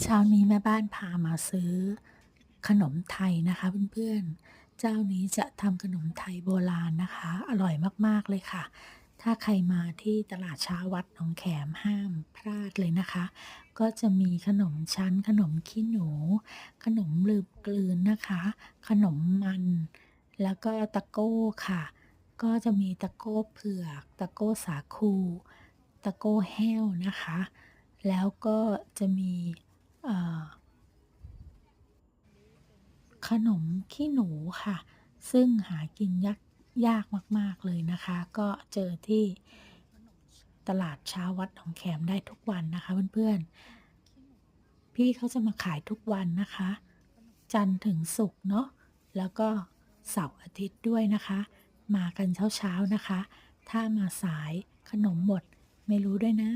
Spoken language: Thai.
เช้านี้แม่บ้านพามาซื้อขนมไทยนะคะเพื่อนๆ เจ้านี้จะทำขนมไทยโบราณนะคะ อร่อยมากๆเลยค่ะ ถ้าใครมาที่ตลาดเช้าวัดหนองแขมห้ามพลาดเลยนะคะ ก็จะมีขนมชั้น ขนมขี้หนู ขนมลืมกลืนนะคะ ขนมมัน แล้วก็ตะโก้ค่ะ ก็จะมีตะโก้เผือก ตะโก้สาคู ตะโก้แห้วนะคะ แล้วก็จะมีเอ่อ ขนมขี้หนูค่ะ ซึ่งหากินยากยากมาก ๆ เลยนะคะ ก็เจอที่ตลาดเช้าวัดหนองแขมได้ทุกวันนะคะเพื่อนๆ พี่เขาจะมาขายทุกวันนะคะ จันทร์ถึงศุกร์เนาะ แล้วก็เสาร์อาทิตย์ด้วยนะคะ มากันเช้าๆนะคะ ถ้ามาสายขนมหมดไม่รู้ด้วยนะ